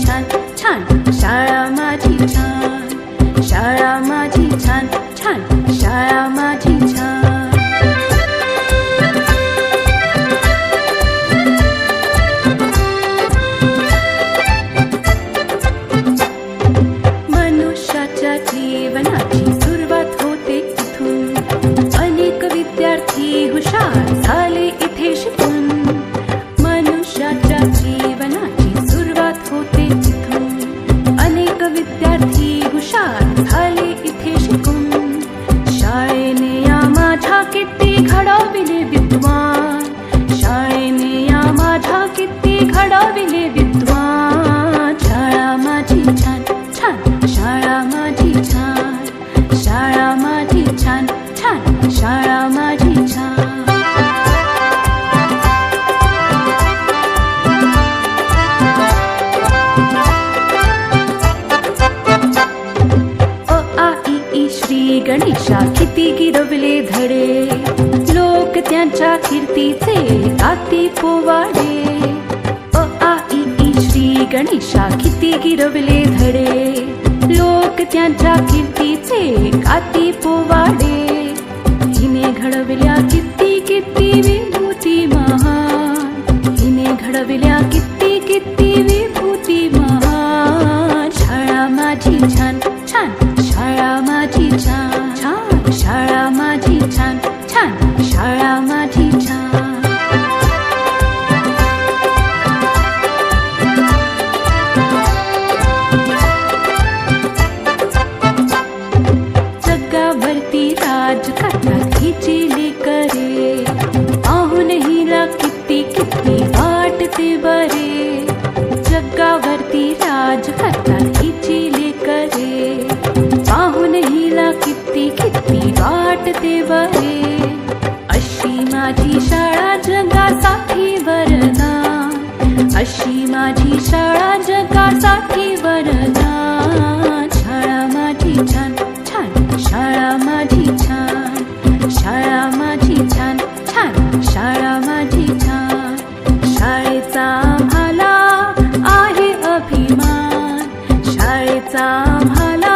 缠 छान छान. शाळा माझी छान. शाळा माझी छान छान. शाळा माझी छान. आ इ ई श्री गणेशा किती गिरवले धडे. लोक त्यांच्या कीर्तीचे आती पोवाडे गणेशा किती गिरवले धडे. लोक त्यांच्या कीर्तीचे काती पोवाडे. हिने घडविल्या किती किती विभूती महान. हिने घडविल्या किती माझी शाळा जगासाठी वरदान अशी माझी शाळा जगासाठी वरदान शाळा माझी छान छान. शाळा माझी छान. शाळा माझी छान छान. शाळा माझी छान. शाळेचा आम्हाला आहे अभिमान. शाळेचा आम्हाला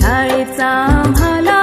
शाळेचा भाला